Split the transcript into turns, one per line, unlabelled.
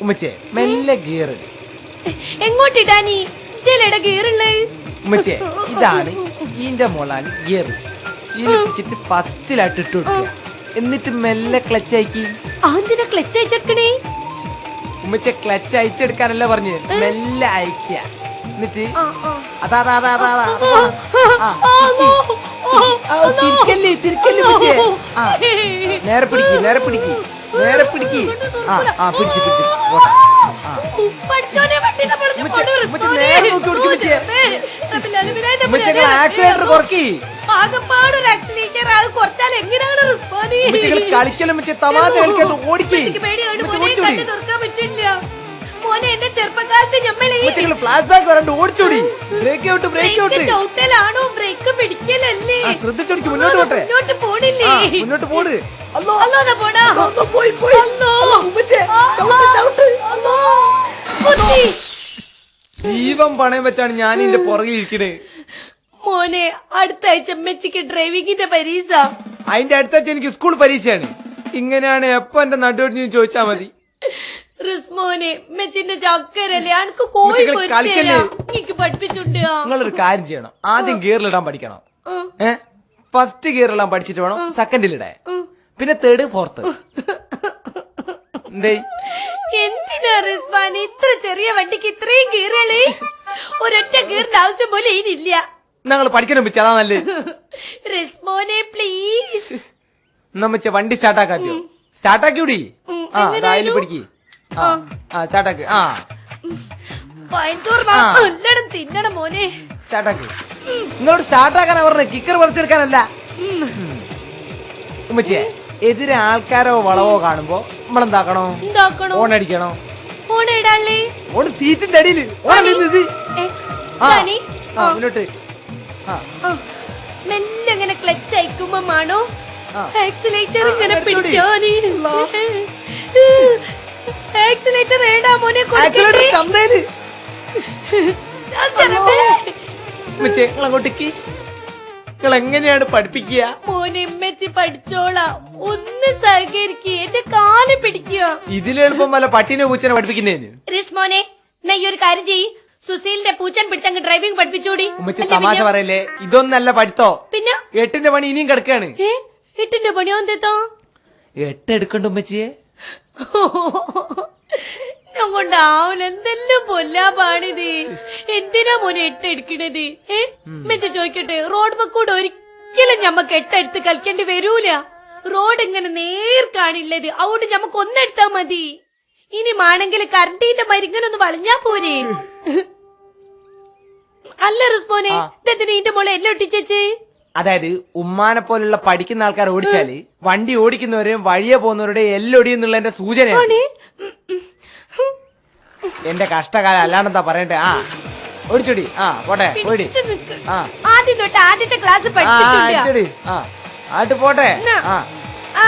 ഉമ്മച്ചേ മെല്ലെ gear
എങ്ങോട്ടിടാനി gear ഗീറുള്ളേ
ഉമ്മച്ചേ ഇതാണ് ഈന്റെ മോളാണ് ഗിയർ പിടിച്ചിട്ട് ഫസ്റ്റിലായിട്ട് ഇട്ട് കൊടുക്കുക എന്നിട്ട് മെല്ലെ ക്ലച്ച് ആക്കി
ആന്തിനാ ക്ലച്ച് അയച്ചെടുക്കണേ
ഉമ്മച്ചെ ക്ലച്ച് അയച്ചെടുക്കാനല്ല പറഞ്ഞ് മെല്ലെ അയക്കുക എന്നിട്ട്. അതാ അതാ അതാ അതാ
നോ.
തിരിക്കല്ലേ തിരിക്കല്ലേ നേരെ പിടിക്കും നേരെ പിടിക്ക് നേരെ പിടിക്ക്. ആ ആ പിടിച്ച് പിടിച്ച്. പോട്ടെ. ആ.
പഠിച്ചോനെ വണ്ടിനെ പൊളിഞ്ഞ്
ഉമ്മച്ചി,
പോണു,
ഉമ്മച്ചി
റിസ്മോനെ.
നേരെ നോക്കി കൊടുക്ക് ഉമ്മച്ചി.
ദൈവമേ, റബ്ബിലാലും വിനായക
ഉമ്മച്ചി
പുരാനെ
ആക്സിലേറ്റർ
റബ്ബേ.
കുറക്കി
ആകപ്പാടൊരു ആക്സിലേറ്റർ അത് കുറച്ചാൽ എങ്ങനെയാണ് റിസ്മോനെ?
ഉമ്മച്ചികൾ കളിക്കലും ഉമ്മച്ചി തമാശ കളിക്കാണ്ട് ഓടിക്ക്.
ഉമ്മച്ചിക്ക് പേടിയാണ്
ഉമ്മച്ചി
മോനെ
ഓടിച്ചോടി.
കണ്ണ് തുറക്കാൻ പറ്റില്ല. മോനെ എന്റെ ചെറുപ്പകാലത്ത് ഞമ്മളീ
ഉമ്മച്ചികൾ ഫ്ലാഷ് ബാക്ക് വരണ്ട് ഓടിച്ചോടി. ബ്രേക്ക് ഔട്ട് ബ്രേക്ക് ഔട്ട്
ചവിട്ടലാണോ? ബ്രേക്ക് പിടിക്കലല്ലേ?
ആ ശ്രദ്ധിച്ചോടിക്ക് മുന്നോട്ട് പോട്ടെ.
മുന്നോട്ട് പോണില്ലേ?
ആ മുന്നോട്ട് പോട്. പോയി. ജീവൻ പണയം വെച്ചാണ് ഞാൻ ഇതിന്റെ പുറകിൽ ഇരിക്കണേ.
മോനെ അടുത്ത ആഴ്ച അമ്മച്ചിക്ക് ഡ്രൈവിംഗിന്റെ പരീക്ഷ.
അതിന്റെ അടുത്താഴ്ച എനിക്ക് സ്കൂൾ പരീക്ഷയാണ്. ഇങ്ങനെയാണ് എപ്പോ എന്റെ നടുവടി ചോദിച്ചാ മതി.
റിസ്മോനെ മെച്ചിന്റെ ചക്കരല്ലേ? അനക്ക് കോഴി
ഉമ്മച്ചികൾ
പൊരിച്ചേരാ
കളിക്കല്ലേ?
എനിക്ക് പഠിപ്പിച്ചുണ്ട്
നിങ്ങളൊരു കാര്യം ചെയ്യണം. ആദ്യം ഗിയറിലിടാൻ പഠിക്കണം. ഏ? ഫസ്റ്റ് ഗിയറിലിടാൻ പഠിച്ചിട്ട് വേണം സെക്കൻഡിലിടാൻ പിന്നെ തേർഡ് ഫോർത്ത് എന്തേ
എന്തിനാ റിസ്വാൻ? ഇത്ര ചെറിയ വണ്ടിക്ക് ഇത്രയും ഗീറളി ഒരൊറ്റ കീറിന്റെ ആവശ്യം പോലെ ഇനിയില്ല.
ഞങ്ങൾ പഠിക്കണം വെച്ച് അതാ നല്ല
റിസ്മോനെ പ്ലീസ്
നമ്മച്ച വണ്ടി സ്റ്റാർട്ടാക്കാദ്യോ സ്റ്റാർട്ടാക്കി വിടി
ഉം,
ആ? അതിൽ പിടിക്ക്. ആ സ്റ്റാർട്ടാക്ക്. ആ.
എല്ലടും തിന്നണം മോനെ.
സ്റ്റാർട്ടാക്ക്. നിങ്ങളോട് സ്റ്റാർട്ടാക്കാനാ പറഞ്ഞത് കിക്കർ പറിച്ചെടുക്കാനല്ല. ഉമ്മച്ചിയെ എതിരെ ആൾക്കാരോ വളവോ കാണുമ്പോ നമ്മളെന്താക്കണോ?
എന്താക്കണോ?
ഓൺ അടിക്കണോ
ഓണേടാളേ
ഓൺ സീറ്റിന്റെ അടിയിൽ ആ മുന്നോട്ട്.
മെല്ലെ ഇങ്ങനെ ക്ലച്ച് അയക്കുമ്പോ മാണോ?
ആ.
ആക്സിലേറ്റർ ഇങ്ങനെ. പിടിക്കാന് ആക്സിലേറ്റർ ഏടാ മോനെ കൊടുക്കട്ടെ?
അങ്ങോട്ടേക്ക് നിങ്ങൾ എങ്ങനെയാണ് പഠിപ്പിക്കുക?
മോനെ ഇമ്മച്ചി പഠിച്ചോളാം. ഒന്ന് സഹകരിക്കുക എന്റെ കാൽ പിടിക്കുക.
ഇതിലെളുപ്പം വല്ല പട്ടിനെ പൂച്ചനെ പഠിപ്പിക്കുന്നതിന്?
മോനെ ഈ ഒരു കാര്യം ചെയ്യ്. സുശീലിന്റെ പൂച്ചൻ പിടിച്ചങ്ങ് ഡ്രൈവിംഗ് പഠിപ്പിച്ചോടി.
ഉമ്മച്ചി തമാശ പറയല്ലേ? ഇതൊന്നല്ല പഠിത്തോ?
പിന്നെ?
എട്ടിന്റെ പണി ഇനിയും കിടക്കാണ്.
എട്ടിന്റെ പണി എന്തേത്തോ?
എട്ട് എടുക്കണ്ട ഉമ്മച്ചിയെ.
കൊണ്ടാവൂല എന്തെല്ലാം പൊല്ലാ പാണിത് എന്തിനാ മോനെ എട്ടെടുക്കണത് ഏ? മെച്ച ചോദിക്കട്ടെ? റോഡ് മക്കൂടെ ഒരിക്കലും ഞമ്മക്ക് എട്ടെടുത്ത് കളിക്കേണ്ടി വരൂല. റോഡ് ഇങ്ങനെ നേർ കാണില്ലത് അതുകൊണ്ട് ഞമ്മക്ക് ഒന്നെടുത്താ മതി. ഇനി മാണെങ്കിൽ മരിങ്ങനെ ഒന്ന് വളഞ്ഞാ പോരെ. അല്ല റിസ്പോനെ. ഇതെന്തിനാ മോളെ എല്ലാം ഒട്ടിച്ചേച്ചേ?
അതായത് ഉമ്മാനെ പോലുള്ള പഠിക്കുന്ന ആൾക്കാർ ഓടിച്ചാൽ വണ്ടി ഓടിക്കുന്നവരെയും വഴിയെ പോകുന്നവരുടെ എല്ലൊടി എന്നുള്ള എന്റെ സൂചനയാണ്.
ആണ് ഉം, ഉം.
എന്റെ കഷ്ടകാലം അല്ലാണ്ടെന്താ പറയണ്ടേ? ആ. ഓടിച്ചോടി ആ പോട്ടെ ഓടി. ആ.
ആദ്യം തൊട്ട് ആദ്യത്തെ ക്ലാസ്
ആ
പഠിപ്പിച്ചില്ല
ആ ആട്ട് പോട്ടെ.
ആ.